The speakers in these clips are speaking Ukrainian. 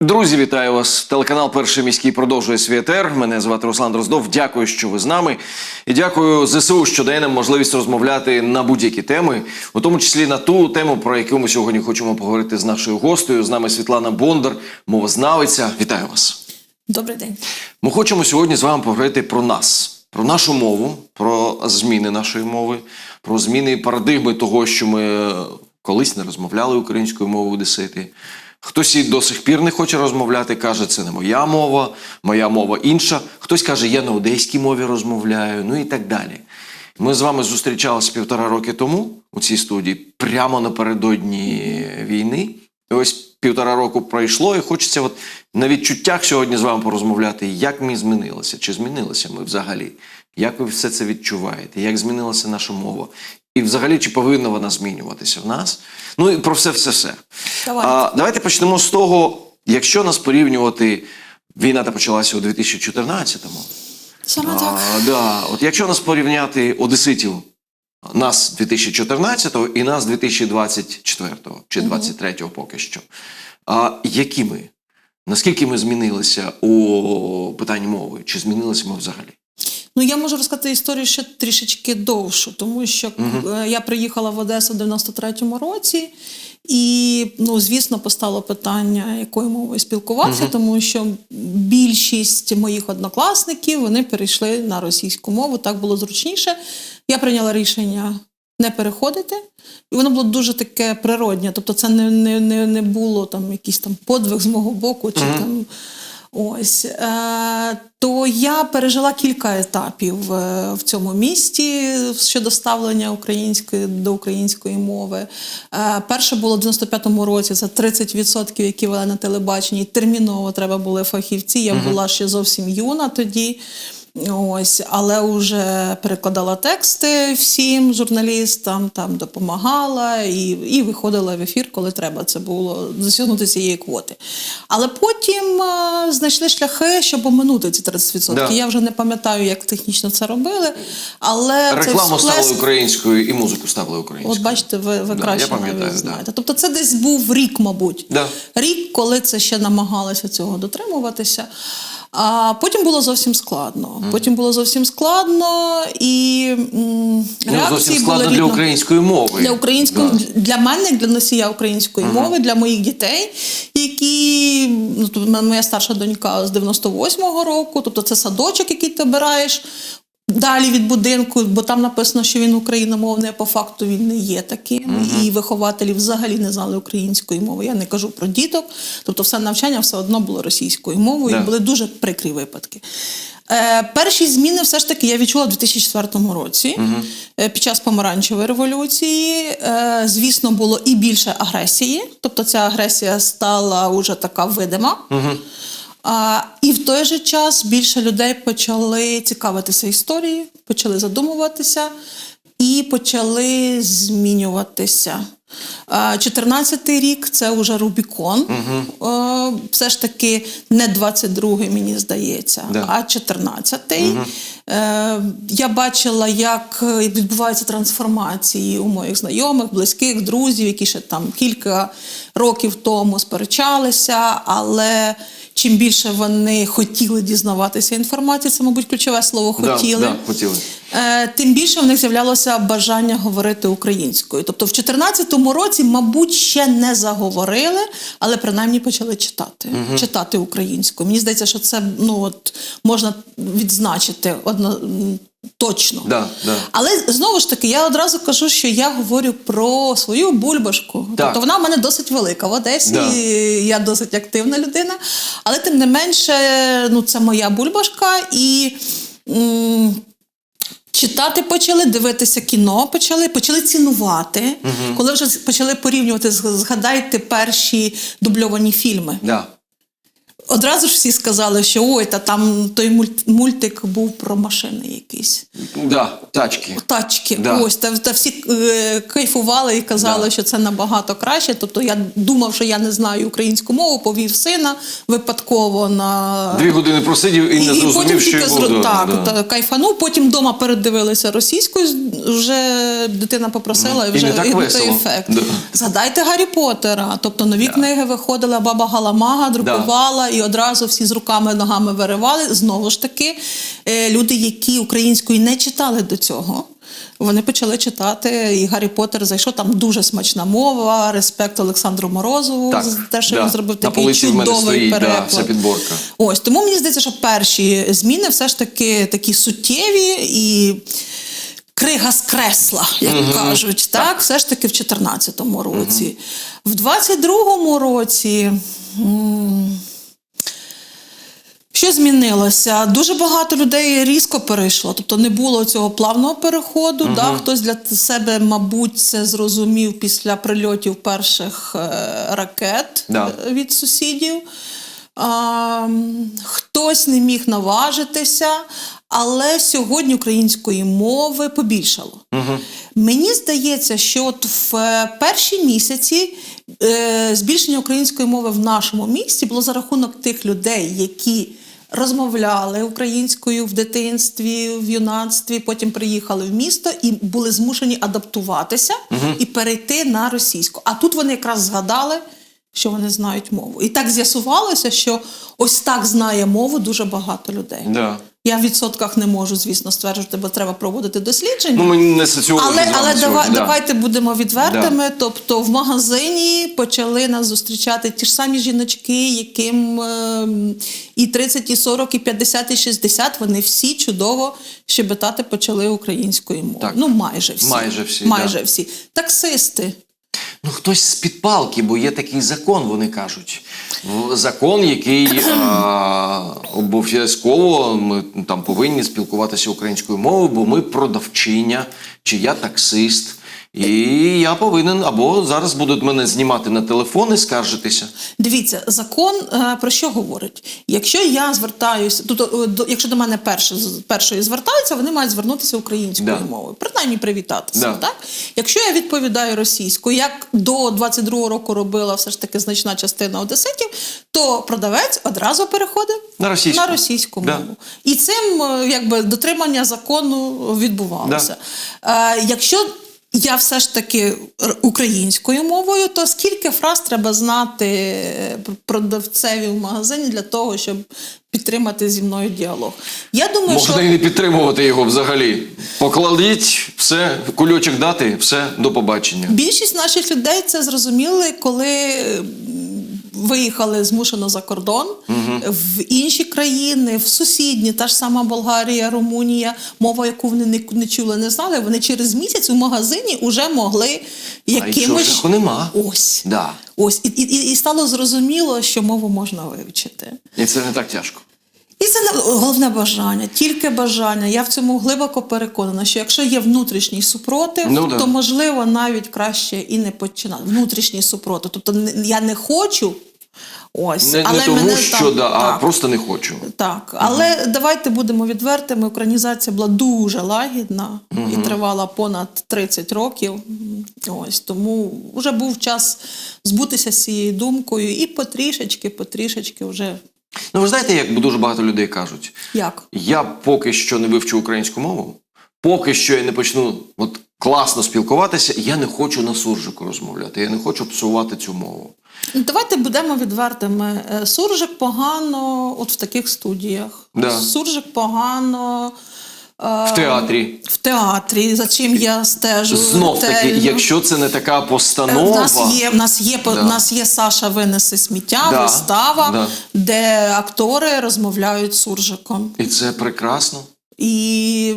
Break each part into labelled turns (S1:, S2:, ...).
S1: Друзі, вітаю вас. Телеканал Перший міський продовжує свій етер. Мене звати Руслан Дроздов. Дякую, що ви з нами. І дякую ЗСУ, що дає нам можливість розмовляти на будь-які теми, у тому числі на ту тему, про яку ми сьогодні хочемо поговорити з нашою гостею. З нами Світлана Бондар, мовознавиця. Вітаю вас.
S2: Добрий день.
S1: Ми хочемо сьогодні з вами поговорити про нас, про нашу мову, про зміни нашої мови, про зміни парадигми того, що ми е, колись не розмовляли українською мовою одесити. Хтось і до сих пір не хоче розмовляти, каже, це не моя мова, моя мова інша. Хтось каже, я на одеській мові розмовляю, ну і так далі. Ми з вами зустрічалися півтора роки тому у цій студії, прямо напередодні війни. І ось півтора року пройшло, і хочеться от на відчуттях сьогодні з вами порозмовляти, як ми змінилися, чи змінилися ми взагалі, як ви все це відчуваєте, як змінилася наша мова, і взагалі чи повинна вона змінюватися в нас? Ну і про все, все, все.
S2: Давайте.
S1: А, давайте почнемо з того, якщо нас порівнювати, війна та почалася у 2014-му.
S2: Саме так.
S1: А, да. От якщо нас порівняти одеситів, нас 2014-го і нас 2024-го чи 23-го поки що. А які ми? Наскільки ми змінилися у питанні мови? Чи змінилися ми взагалі?
S2: Ну я можу розказати історію ще трішечки довшу, тому що е, я приїхала в Одесу в 93-му році, і ну, звісно, постало питання, якою мовою спілкуватися, тому що більшість моїх однокласників вони перейшли на російську мову. Так було зручніше. Я прийняла рішення. Не переходити, і воно було дуже таке природнє. Тобто, це не, не, не, не було там якийсь там подвиг з мого боку, чи там Ось е, то я пережила кілька етапів е, в цьому місті щодо ставлення української до української мови. Е, перше було в 95-му році. Це 30%, які вели на телебаченні. Терміново треба були фахівці. Я була ще зовсім юна тоді. Ось, але вже перекладала тексти всім журналістам, там допомагала і, і виходила в ефір, коли треба це було досягнути цієї квоти. Але потім е, знайшли шляхи, щоб оминути ці 30%.
S1: Да.
S2: Я вже не пам'ятаю, як технічно це робили. Але
S1: Рекламу
S2: цей
S1: ставили
S2: сплеск-
S1: українською і музику ставили українською.
S2: От бачите, ви, ви
S1: Да,
S2: краще
S1: я пам'ятаю,
S2: навіть
S1: да.
S2: знаєте. Тобто це десь був рік, мабуть.
S1: Да.
S2: Рік, коли це ще намагалися цього дотримуватися. А потім було зовсім складно. Потім було зовсім складно, і м,
S1: Ну,
S2: реакції
S1: зовсім
S2: були
S1: складно для української мови.
S2: для української
S1: Да.
S2: для мене, як для носія української мови, для моїх дітей, які ну, тут в мене моя старша донька з 98-го року, тобто це садочок, який ти обираєш. Далі від будинку, бо там написано, що він україномовний, а по факту він не є таким. І вихователі взагалі не знали української мови. Я не кажу про діток. Тобто, все навчання все одно було російською мовою.
S1: Да.
S2: І були дуже прикрі випадки. Е, перші зміни все ж таки я відчула в 2004 році е, під час помаранчевої революції. Е, звісно, було і більше агресії, тобто ця агресія стала уже така видима. А, і в той же час більше людей почали цікавитися історією, почали задумуватися і почали змінюватися. А, 14-й рік це вже Рубікон. Угу. Все ж таки не 22-й, мені здається,
S1: Да.
S2: а 14-й. Е, Я бачила, як відбуваються трансформації у моїх знайомих, близьких, друзів, які ще там кілька років тому сперечалися, але чим більше вони хотіли дізнаватися інформації, це, мабуть, ключове слово хотіли.
S1: да, хотіли.
S2: Е, Тим більше в них з'являлося бажання говорити українською. Тобто, в 2014 році, мабуть, ще не заговорили, але принаймні почали читати, читати українською. Мені здається, що це ну от можна відзначити одно точно.
S1: Да, да.
S2: Але знову ж таки, я одразу кажу, що я говорю про свою бульбашку.
S1: Так.
S2: Тобто вона в мене досить велика в Одесі.
S1: Да.
S2: Я досить активна людина. Але тим не менше, ну це моя бульбашка і. м, Читати почали, дивитися кіно почали, почали цінувати. Коли вже почали порівнювати, згадайте перші дубльовані фільми.
S1: Да.
S2: Одразу ж всі сказали, що ой, та там той мульт- мультик був про машини якісь.
S1: Да, тачки.
S2: Тачки,
S1: Да.
S2: ось та, та всі е, кайфували і казали,
S1: Да.
S2: що це набагато краще. Тобто я думав, що я не знаю українську мову, повів сина випадково на
S1: Дві години просидів і не
S2: потім
S1: зрозумів, що
S2: тільки
S1: й
S2: зро-
S1: буду.
S2: так, та, кайфанув. Потім вдома передивилися російською. Вже дитина попросила, і
S1: І
S2: вже
S1: не так
S2: і той ефект.
S1: Да.
S2: Згадайте Гаррі Поттера. Тобто нові книги виходили, баба Галамага друкувала, і одразу всі з руками ногами виривали. Знову ж таки, е, люди, які українською не читали до цього. Вони почали читати, і Гаррі Поттер зайшов. Там дуже смачна мова, респект Олександру Морозову
S1: Так,
S2: за те, що
S1: да.
S2: він зробив такий чудовий
S1: стоїть, да,
S2: переклад.
S1: вся підборка.
S2: Ось тому мені здається, що перші зміни все ж таки такі суттєві і. Крига з кресла, як кажуть, так, все ж таки в 2014 році. В 22-му році. м, що змінилося? Дуже багато людей різко перейшло, тобто не було цього плавного переходу. Да? Хтось для себе, мабуть, це зрозумів після прильотів перших е, ракет
S1: Да.
S2: е, від сусідів. А, хтось не міг наважитися, але сьогодні української мови побільшало. Мені здається, що от в е, перші місяці е, збільшення української мови в нашому місті було за рахунок тих людей, які розмовляли українською в дитинстві, в юнацтві, потім приїхали в місто і були змушені адаптуватися і перейти на російську. А тут вони якраз згадали, що вони знають мову. І так з'ясувалося, що ось так знає мову дуже багато людей.
S1: Да.
S2: Я в відсотках не можу, звісно, стверджувати, бо треба проводити дослідження.
S1: Ну, ми не соціологи
S2: Але, але давай,
S1: да.
S2: давайте будемо відвертими. Тобто в магазині почали нас зустрічати ті ж самі жіночки, яким е, і 30, і 40, і 50, і 60, вони всі чудово щебетати почали українською мовою.
S1: Так.
S2: Ну, майже всі.
S1: Майже всі,
S2: Майже
S1: да.
S2: всі. Таксисти.
S1: Ну, хтось з під палки, бо є такий закон, вони кажуть. Закон, який обов'язково ми там повинні спілкуватися українською мовою, бо ми продавчиня, чи я таксист. І я повинен або зараз будуть мене знімати на телефон і скаржитися.
S2: Дивіться, закон е, про що говорить? Якщо я звертаюся, тобто, е, якщо до мене перше, першої звертаються, вони мають звернутися українською
S1: Да.
S2: мовою, принаймні привітатися.
S1: Да.
S2: Так? Якщо я відповідаю російською, як до 22-го року робила все ж таки значна частина одеситів, то продавець одразу переходить
S1: На російську.
S2: на російську
S1: Да.
S2: мову. І цим е, якби дотримання закону відбувалося. Е, якщо я все ж таки українською мовою, то скільки фраз треба знати е, продавцеві в магазині для того, щоб підтримати зі мною діалог? Я думаю,
S1: Можна
S2: що
S1: і не підтримувати його взагалі. Покладіть все, кульочок дати, все, до побачення.
S2: більшість наших людей це зрозуміли, коли виїхали змушено за кордон в інші країни, в сусідні, та ж сама Болгарія, Румунія, мова, яку вони не, не чули, не знали. Вони через місяць у магазині вже могли якимось
S1: іншого нема.
S2: ось.
S1: Да.
S2: Ось і, і, і стало зрозуміло, що мову можна вивчити.
S1: І це не так тяжко.
S2: І це не головне бажання, тільки бажання. Я в цьому глибоко переконана, що якщо є внутрішній супротив,
S1: Ну, да.
S2: то можливо навіть краще і не починати. Внутрішній супротив. Тобто я не хочу. Ось,
S1: Не,
S2: але
S1: не тому,
S2: мене
S1: що
S2: там,
S1: да, а просто не хочу.
S2: так. Але давайте будемо відвертими. Українізація була дуже лагідна і тривала понад 30 років. Ось тому вже був час збутися з цією думкою і потрішечки, потрішечки вже
S1: Ну, ви знаєте, як дуже багато людей кажуть,
S2: як.
S1: я поки що не вивчу українську мову, поки що я не почну от, класно спілкуватися, я не хочу на суржику розмовляти, я не хочу псувати цю мову.
S2: Ну, Давайте будемо відвертими. Е, Суржик погано от в таких студіях.
S1: Да.
S2: Суржик погано. е,
S1: В театрі.
S2: В театрі, за чим я стежу.
S1: Знов таки,
S2: ретельно.
S1: якщо це не така
S2: Е,
S1: постанова.
S2: В нас є, в нас є,
S1: Да.
S2: в нас є Саша винесе сміття,
S1: Да,
S2: вистава,
S1: да.
S2: де актори розмовляють з суржиком.
S1: І це прекрасно.
S2: І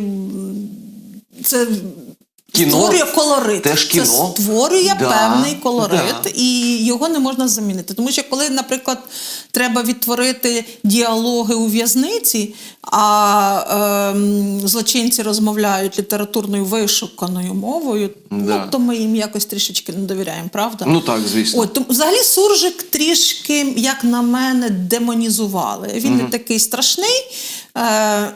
S2: це
S1: Кіно
S2: створює колорит.
S1: теж кіно.
S2: Це створює
S1: Да,
S2: певний колорит,
S1: да.
S2: і його не можна замінити. Тому що коли, наприклад, треба відтворити діалоги у в'язниці, а ем, злочинці розмовляють літературною вишуканою мовою,
S1: Да.
S2: ну то ми їм якось трішечки не довіряємо, правда?
S1: Ну так, звісно.
S2: От, тому, взагалі суржик трішки, як на мене, демонізували. Він не такий страшний. Е-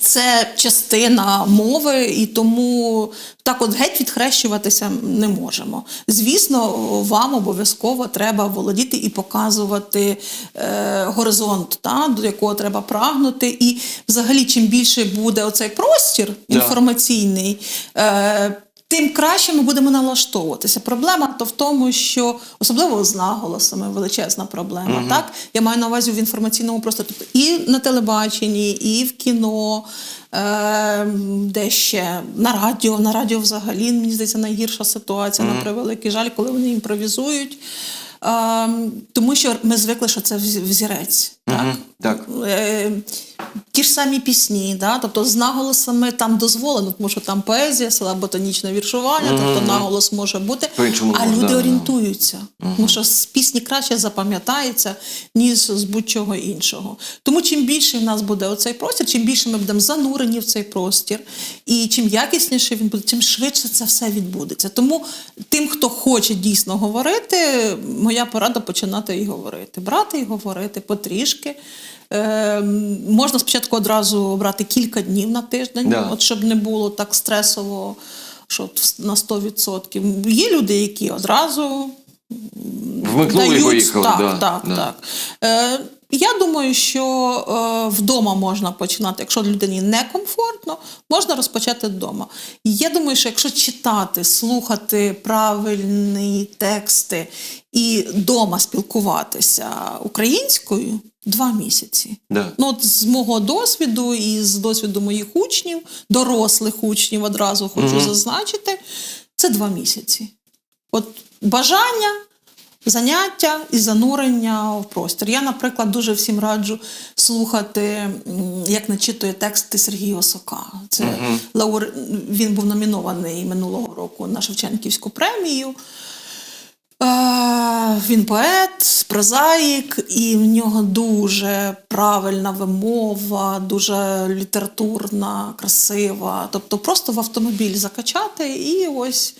S2: це частина мови, і тому так от геть відхрещуватися не можемо. Звісно, вам обов'язково треба володіти і показувати е, горизонт, та, до якого треба прагнути. І взагалі, чим більше буде оцей простір інформаційний, е, тим краще ми будемо налаштовуватися. Проблема то в тому, що особливо з наголосами величезна проблема. Так я маю на увазі в інформаційному просторі, тобто і на телебаченні, і в кіно. Е, де ще на радіо, на радіо взагалі мені здається найгірша ситуація на превеликий жаль, коли вони імпровізують. Е, тому що ми звикли, що це взірець. Так?
S1: Так.
S2: Е, ті ж самі пісні, да? тобто з наголосами там дозволено, тому що там поезія, села ботанічне віршування, тобто наголос може бути,
S1: По-іншому
S2: а люди
S1: да,
S2: орієнтуються, тому що з пісні краще запам'ятається, ніж з будь-чого іншого. Тому чим більше в нас буде оцей простір, чим більше ми будемо занурені в цей простір, і чим якісніше він буде, чим швидше це все відбудеться. Тому тим, хто хоче дійсно говорити, моя порада починати і говорити, брати і говорити потрішки. Е, можна спочатку одразу обрати кілька днів на тиждень,
S1: Да.
S2: от щоб не було так стресово, що на 100%. Є люди, які одразу
S1: Вмикнули і
S2: дають,
S1: поїхали.
S2: Так,
S1: да,
S2: так,
S1: да.
S2: так. Е, я думаю, що е, вдома можна починати, якщо людині некомфортно, можна розпочати вдома. Я думаю, що якщо читати, слухати правильні тексти і вдома спілкуватися українською два місяці.
S1: Да.
S2: Ну, от з мого досвіду і з досвіду моїх учнів, дорослих учнів одразу хочу зазначити, це два місяці. От бажання, заняття і занурення в простір. Я, наприклад, дуже всім раджу слухати, як начитує тексти Сергія Осока. Це лаур... Він був номінований минулого року на Шевченківську премію. Він поет, прозаїк, і в нього дуже правильна вимова, дуже літературна, красива. Тобто просто в автомобіль закачати і ось.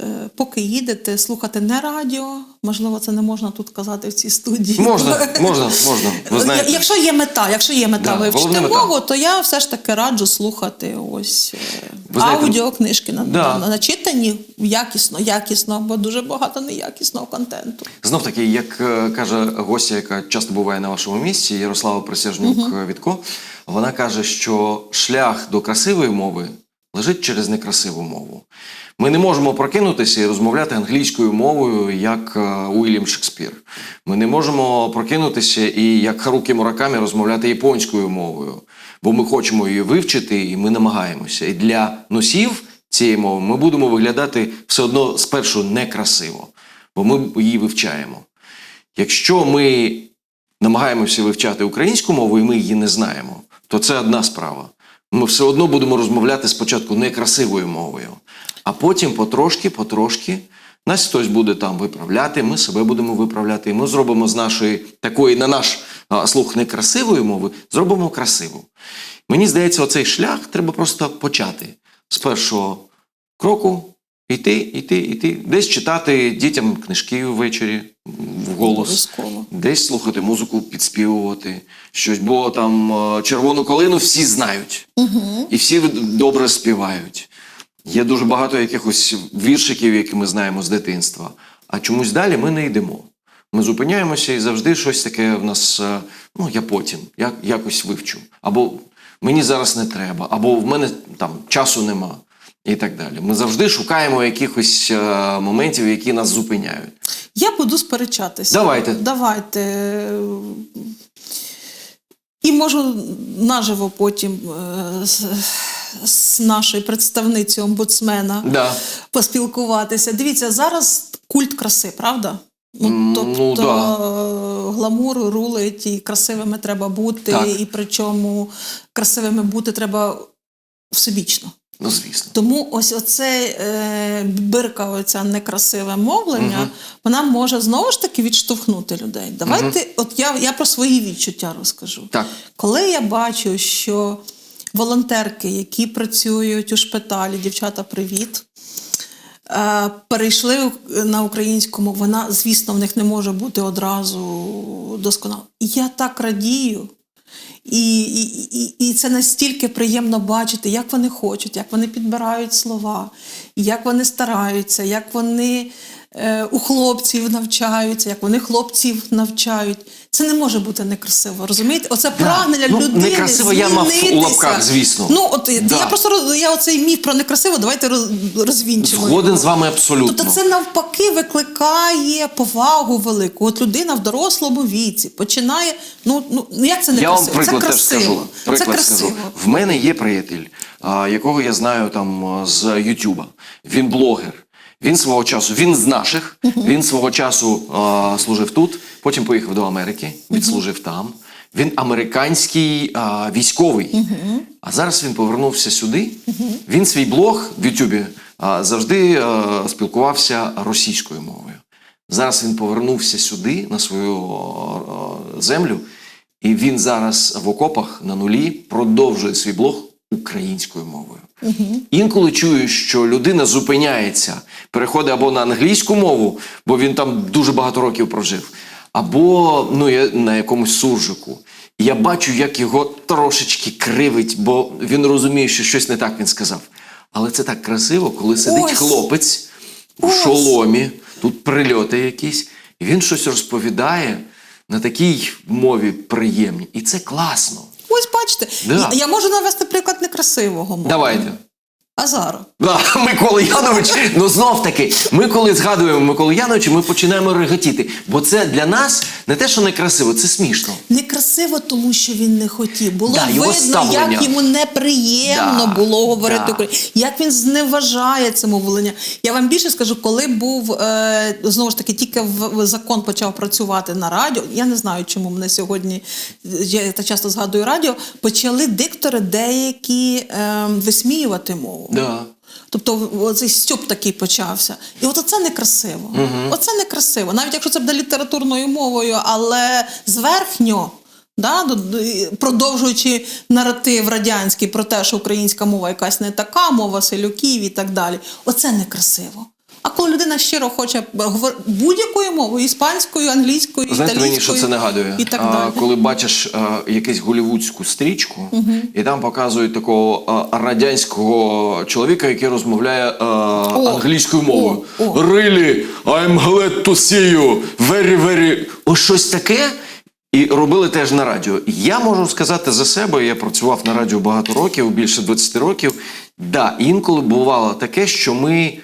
S2: Е, Поки їдете, слухати не радіо, можливо, це не можна тут казати в цій студії.
S1: Можна, можна, можна. Ви знаєте.
S2: Якщо є мета, якщо є мета
S1: Да, мета.
S2: мову, то я все ж таки раджу слухати ось е,
S1: Ви
S2: аудіокнижки на,
S1: да.
S2: на, начитані якісно, якісно, бо дуже багато неякісного контенту.
S1: Знов таки, як е, каже гостя, яка часто буває на вашому місці, Ярослава Присяжнюк Вітко, вона каже, що шлях до красивої мови лежить через некрасиву мову. Ми не можемо прокинутися і розмовляти англійською мовою, як е, Уільям Шекспір. Ми не можемо прокинутися і як Харукі Муракамі розмовляти японською мовою, бо ми хочемо її вивчити, і ми намагаємося. І для носів цієї мови ми будемо виглядати все одно спершу некрасиво, бо ми її вивчаємо. Якщо ми намагаємося вивчати українську мову і ми її не знаємо, то це одна справа. Ми все одно будемо розмовляти спочатку некрасивою мовою, а потім потрошки, потрошки. Нас хтось буде там виправляти, ми себе будемо виправляти, і ми зробимо з нашої такої, на наш слух некрасивої мови, зробимо красиву. Мені здається, оцей шлях треба просто почати з першого кроку, йти, йти, йти, десь читати дітям книжки ввечері вголос,
S2: Обов'язково.
S1: Десь слухати музику, підспівувати щось, бо там е, червону калину всі знають, і всі добре співають. Є дуже багато якихось віршиків, які ми знаємо з дитинства. А чомусь далі ми не йдемо. Ми зупиняємося і завжди щось таке в нас, е, ну я потім, я якось вивчу. Або мені зараз не треба, або в мене там часу нема. І так далі. Ми завжди шукаємо якихось е, моментів, які нас зупиняють.
S2: Я буду сперечатися.
S1: Давайте.
S2: Давайте. І можу наживо потім е, з, з нашою представницею омбудсмена
S1: Да.
S2: поспілкуватися. Дивіться, зараз культ краси, правда? Ну,
S1: ну,
S2: тобто
S1: да.
S2: е, гламур рулить, і красивими треба бути,
S1: Так.
S2: і причому красивими бути треба всебічно.
S1: Ну, звісно.
S2: Тому ось оце е, бирка, оця некрасиве мовлення, вона може знову ж таки відштовхнути людей. Давайте, от я, я про свої відчуття розкажу.
S1: Так.
S2: Коли я бачу, що волонтерки, які працюють у шпиталі, дівчата, привіт. е, Перейшли на українську мову. Вона, звісно, в них не може бути одразу досконала. І я так радію. І, і, і, і це настільки приємно бачити, як вони хочуть, як вони підбирають слова, як вони стараються, як вони е, у хлопців навчаються, як вони хлопців навчають. Це не може бути некрасиво, розумієте? Оце прагнення
S1: Ну,
S2: людини.
S1: некрасиво я мав у лапках, звісно.
S2: Ну, от
S1: Да.
S2: я просто я оцей міф про некрасиво, давайте розвінчимо.
S1: Згоден з вами абсолютно.
S2: Тобто це навпаки викликає повагу велику. От людина в дорослому віці починає. Ну, ну ну, як це не
S1: Я вам приклад
S2: це
S1: теж
S2: красиво.
S1: скажу.
S2: це
S1: Приклад
S2: красиво.
S1: скажу. В мене є приятель, якого я знаю там з Ютуба. Він блогер. Він свого часу, він з наших, він свого часу а, служив тут, потім поїхав до Америки, відслужив там. Він американський а, військовий. А зараз він повернувся сюди. Він свій блог в Ютубі а, завжди а, спілкувався російською мовою. Зараз він повернувся сюди, на свою о, землю, і він зараз в окопах на нулі продовжує свій блог українською мовою. Інколи чую, що людина зупиняється, переходить або на англійську мову, бо він там дуже багато років прожив, або ну, я на якомусь суржику. Я бачу, як його трошечки кривить, бо він розуміє, що щось не так він сказав. Але це так красиво, коли сидить
S2: Ось.
S1: хлопець
S2: Ось.
S1: шоломі, тут прильоти якісь, і він щось розповідає на такій мові приємній. І це класно.
S2: Ось бачите,
S1: Да.
S2: я, я можу навести приклад некрасивого мовлення.
S1: Давайте.
S2: Азару.
S1: Да, Микола Янович, ну знов таки, ми коли згадуємо Миколу Яновича, ми починаємо реготіти. Бо це для нас не те, що некрасиво, це смішно.
S2: Некрасиво, тому що він не хотів. Було
S1: Да,
S2: видно,
S1: ставлення.
S2: як йому неприємно
S1: Да,
S2: було говорити
S1: да.
S2: як він зневажає це мовлення. Я вам більше скажу, коли був е, знову ж таки, тільки в, в закон почав працювати на радіо. Я не знаю, чому мене сьогодні я так часто згадую радіо. Почали диктори деякі е, висміювати мову.
S1: Да.
S2: Тобто цей стьоп такий почався. І от це некрасиво. Оце некрасиво. Навіть якщо це буде літературною мовою, але зверхньо. Да, продовжуючи наратив радянський про те, що українська мова якась не така, мова селюків і так далі. Оце некрасиво. А коли людина щиро хоче говорити будь-якою мовою, іспанською, англійською,
S1: Знаєте мені, що це нагадує?
S2: і так
S1: А,
S2: далі.
S1: Коли бачиш а, якусь голівудську стрічку, і там показують такого а, радянського чоловіка, який розмовляє а, англійською мовою.
S2: о, о.
S1: Really, I'm glad to see you. Very, very... Ось щось таке. І робили теж на радіо. Я можу сказати за себе, я працював на радіо багато років, більше 20 років. Да, інколи бувало таке, що ми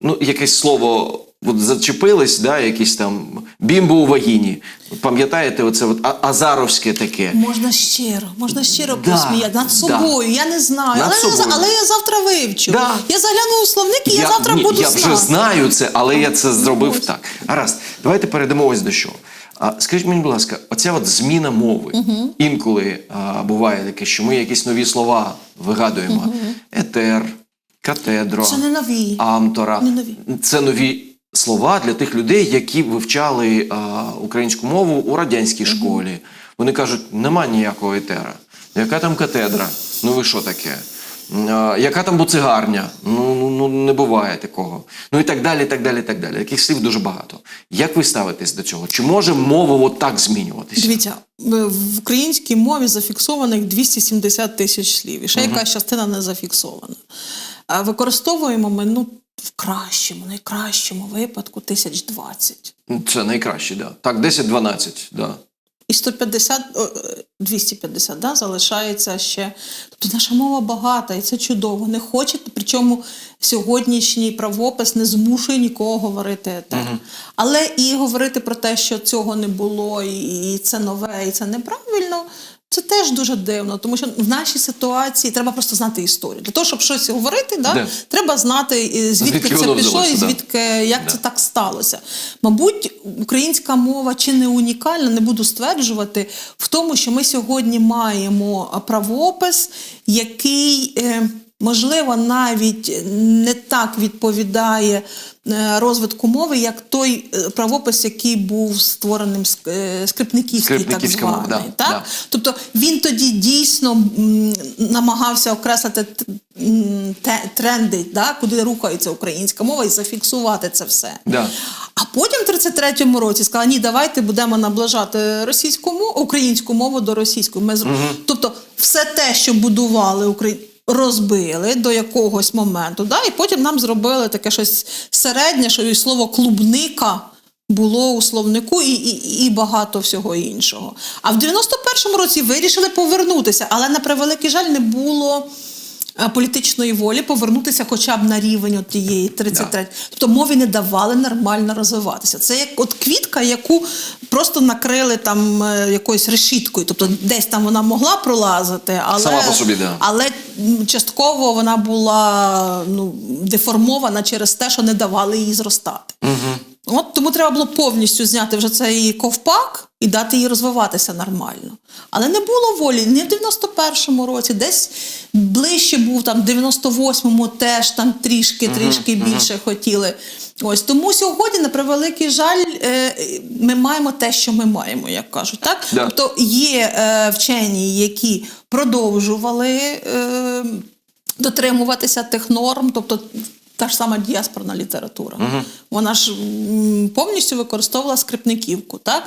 S1: ну, якесь слово от зачепились, да, якісь там бімбо у вагіні. Пам'ятаєте, оце от а- азаровське таке.
S2: Можна щиро, можна щиро
S1: Да,
S2: посміяти над
S1: да.
S2: собою. Я не знаю,
S1: Над
S2: але, я,
S1: собою.
S2: але я завтра вивчу.
S1: Да.
S2: Я загляну у словник і я, завтра
S1: ні,
S2: буду
S1: я
S2: знати.
S1: вже знаю це, але я це зробив
S2: ось.
S1: так. Гаразд, давайте перейдемо ось до чого. А, скажіть мені, будь ласка, оця от зміна мови. Інколи а, буває таке, що ми якісь нові слова вигадуємо. Етер, катедро,
S2: Це не нові.
S1: амтора.
S2: Не нові.
S1: Це нові слова для тих людей, які вивчали а, українську мову у радянській школі. Вони кажуть, нема ніякого етера. Яка там катедра? Ну ви що таке? А, яка там буцигарня? Ну, ну, ну не буває такого. Ну і так далі, і так далі, і так далі. Таких слів дуже багато. Як ви ставитесь до цього? Чи може мова от так змінюватися?
S2: Дивіться, в українській мові зафіксованих 270 тисяч слів. І ще якась частина не зафіксована. Використовуємо ми ну, в кращому, найкращому випадку 1020.
S1: Це найкраще, да. Так, 10-12, да.
S2: І 150, о, е, 250 да, залишається ще. Тобто наша мова багата, і це чудово. Не хочете, причому сьогоднішній правопис не змушує нікого говорити етер. Але і говорити про те, що цього не було, і це нове, і це неправильно. Це теж дуже дивно, тому що в нашій ситуації треба просто знати історію. Для того, щоб щось говорити, да,
S1: Да.
S2: треба знати, звідки,
S1: Звідки
S2: це пішло,
S1: і
S2: і
S1: да.
S2: як як це так сталося. Мабуть, українська мова чи не унікальна, не буду стверджувати, в тому, що ми сьогодні маємо правопис, який. Можливо, навіть не так відповідає е, розвитку мови, як той е, правопис, який був створеним е, скрипниківський, так званий.
S1: да,
S2: так?
S1: да.
S2: Тобто він тоді дійсно намагався окреслити тренди, да, куди рухається українська мова, і зафіксувати це все.
S1: Да.
S2: А потім в 33-му році сказали, ні, давайте будемо наближати російську мову, українську мову до російської. Ми зр- Тобто, все те, що будували Україну. Розбили до якогось моменту, да, і потім нам зробили таке щось середнє, що і слово клубника було у словнику і, і, і багато всього іншого. А в 91-му році вирішили повернутися, але на превеликий жаль не було політичної волі повернутися хоча б на рівень от тієї 33. Тобто мові не давали нормально розвиватися. Це як от квітка, яку просто накрили там е, якоюсь решіткою. Тобто десь там вона могла пролазити, але,
S1: Сама по собі, да.
S2: але частково вона була ну, деформована через те, що не давали їй зростати. От тому треба було повністю зняти вже цей ковпак і дати їй розвиватися нормально. Але не було волі ні в 91-му році, десь ближче був там, в 98-му теж там трішки, трішки більше хотіли. Ось тому сьогодні, на превеликий жаль, е, ми маємо те, що ми маємо, як кажуть. Так?
S1: Да.
S2: Тобто є е, вчені, які продовжували. Е, дотримуватися тих норм, тобто та ж сама діаспорна література. Вона ж повністю використовувала скрипниківку. Так?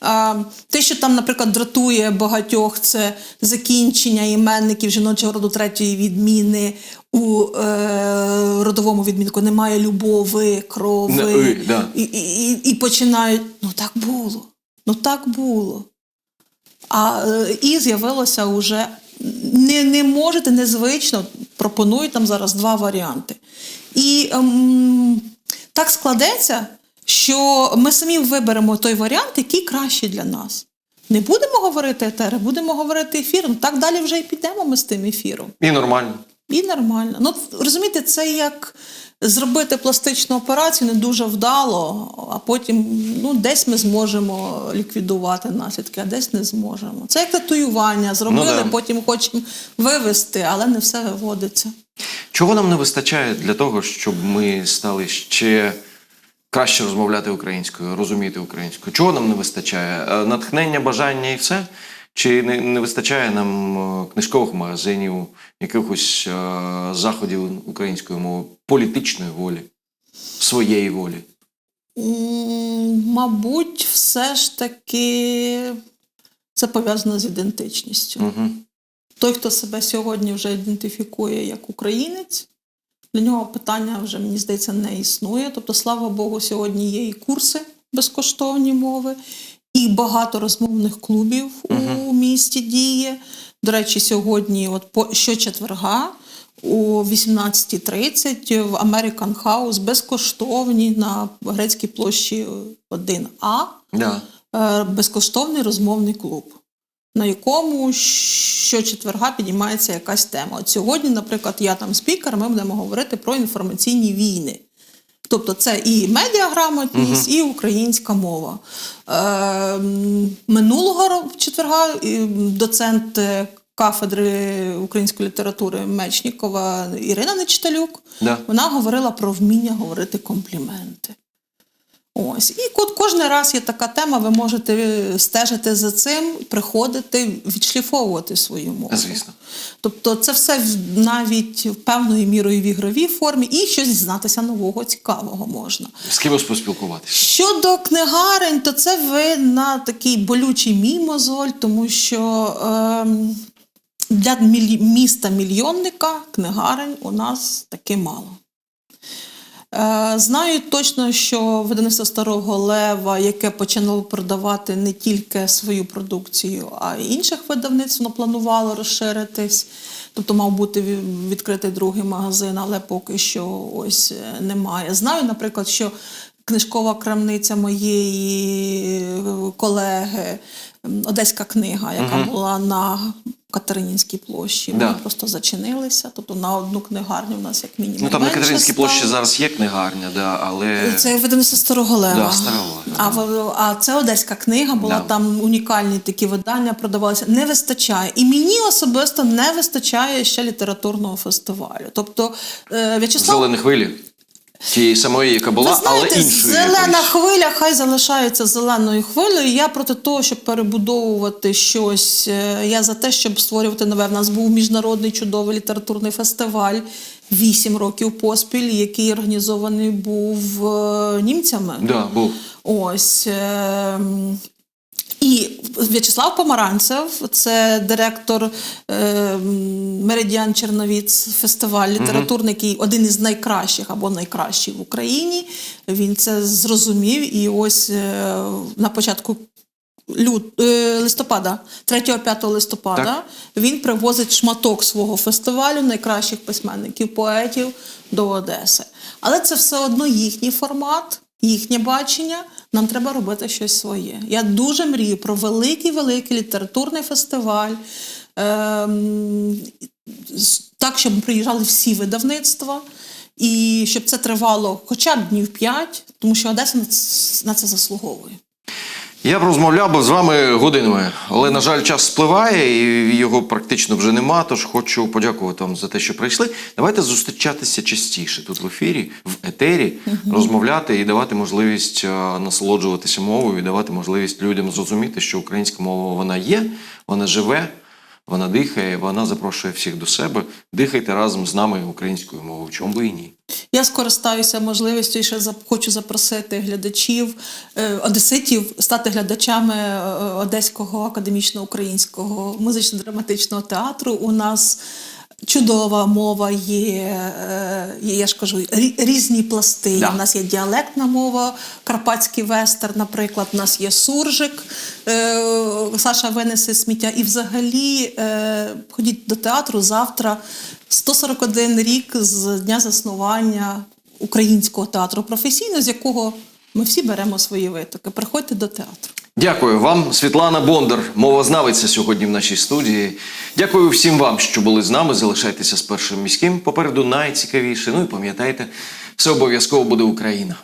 S2: А, те, що там, наприклад, дратує багатьох, це закінчення іменників жіночого роду третьої відміни. У е, родовому відмінку немає любови, крови.
S1: Не, «и», да.
S2: і, і, і, і починають: ну так було, ну так було. А е, і з'явилося вже не, не можете, незвично, пропонують там зараз два варіанти. І ем, так складеться, що ми самі виберемо той варіант, який кращий для нас. Не будемо говорити етери, будемо говорити ефір. Ну, так далі вже і підемо ми з тим ефіром.
S1: І нормально.
S2: І нормально. Ну, розумієте, це як зробити пластичну операцію не дуже вдало, а потім ну, десь ми зможемо ліквідувати наслідки, а десь не зможемо. Це як татуювання. Зробили,
S1: Ну, да.
S2: потім хочемо вивести, але не все виводиться.
S1: Чого нам не вистачає для того, щоб ми стали ще краще розмовляти українською, розуміти українською? Чого нам не вистачає? Е, Натхнення, бажання і все? Чи не, не вистачає нам е, книжкових магазинів, якихось е, заходів української мови, політичної волі, своєї волі?
S2: Мабуть, все ж таки це пов'язано з ідентичністю.
S1: Угу.
S2: Той, хто себе сьогодні вже ідентифікує як українець, для нього питання вже, мені здається, не існує. Тобто, слава Богу, сьогодні є і курси безкоштовні мови, і багато розмовних клубів у місті діє. До речі, сьогодні, от по щочетверга, о 18.30 в American House безкоштовні на грецькій площі 1А
S1: Да.
S2: е, безкоштовний розмовний клуб, на якому щочетверга підіймається якась тема. От сьогодні, наприклад, я там спікер, ми будемо говорити про інформаційні війни. Тобто це і медіаграмотність, і українська мова. Е, минулого четверга доцент кафедри української літератури Мечнікова Ірина Нечиталюк,
S1: Да.
S2: вона говорила про вміння говорити компліменти. Ось. І от кожен раз є така тема, ви можете стежити за цим, приходити, відшліфовувати свою мову.
S1: Звісно.
S2: Тобто це все в- навіть певною мірою в ігровій формі, і щось дізнатися нового, цікавого можна.
S1: З кимось поспілкуватися.
S2: Щодо книгарень, то це ви на такий болючий мій мозоль, тому що ем, для міста мільйонника книгарень у нас таки мало. Е, Знаю точно, що видавництво Старого Лева, яке починало продавати не тільки свою продукцію, а й інших видавництв, воно планувало розширитись. Тобто мав бути відкритий другий магазин, але поки що ось е, немає. Знаю, наприклад, що книжкова крамниця моєї е, колеги, Одеська книга, яка була на Катеринінській площі,
S1: Да.
S2: вони просто зачинилися. Тобто на одну книгарню у нас як мінімум.
S1: Ну там на Катеринській
S2: стало.
S1: площі зараз є книгарня, да, але
S2: Це видавництво Старого Лева.
S1: Да, Старого
S2: А, в- а це одеська книга була,
S1: Да.
S2: там унікальні такі видання продавалися. Не вистачає. І мені особисто не вистачає ще літературного фестивалю. Тобто е, В'ячеслав
S1: Зелені хвилі. Тієї самої, яка була,
S2: Ви знаєте,
S1: але іншою.
S2: зелена
S1: якоїсь.
S2: хвиля хай залишається зеленою хвилею. Я проти того, щоб перебудовувати щось. Е, Я за те, щоб створювати нове. В нас був міжнародний чудовий літературний фестиваль вісім років поспіль, який організований був е, німцями.
S1: Да, був.
S2: Ось. І В'ячеслав Помаранцев, це директор ем, Меридіан Черновіц, фестиваль літературний, який один із найкращих або найкращий в Україні. Він це зрозумів. І ось е, на початку лют, е, листопада, 3-5 листопада,
S1: Так.
S2: він привозить шматок свого фестивалю найкращих письменників, поетів до Одеси. Але це все одно їхній формат, їхнє бачення. Нам треба робити щось своє. Я дуже мрію про великий великий літературний фестиваль. Ем, так, щоб приїжджали всі видавництва, і щоб це тривало хоча б днів п'ять, тому що Одеса на це заслуговує.
S1: Я б розмовляв би з вами годинами, але, на жаль, час спливає і його практично вже нема. Тож хочу подякувати вам за те, що прийшли. Давайте зустрічатися частіше тут в ефірі, в етері, розмовляти і давати можливість е, насолоджуватися мовою, і давати можливість людям зрозуміти, що українська мова вона є, вона живе, вона дихає, вона запрошує всіх до себе. Дихайте разом з нами українською мовою. Чому би і ні?
S2: Я скористаюся можливістю і ще хочу запросити глядачів, е, одеситів стати глядачами е, Одеського академічно-українського музично-драматичного театру. У нас чудова мова є, е, я ж кажу, різні пласти.
S1: Да.
S2: У нас є діалектна мова, карпатський вестер, наприклад, у нас є суржик, е, Саша винесе сміття. І взагалі е, ходіть до театру завтра. 141 рік з дня заснування українського театру професійно, з якого ми всі беремо свої витоки. Приходьте до театру.
S1: Дякую вам, Світлана Бондар, мовознавиця сьогодні в нашій студії. Дякую всім вам, що були з нами. Залишайтеся з першим міським. Попереду найцікавіше. Ну і пам'ятайте, все обов'язково буде Україна.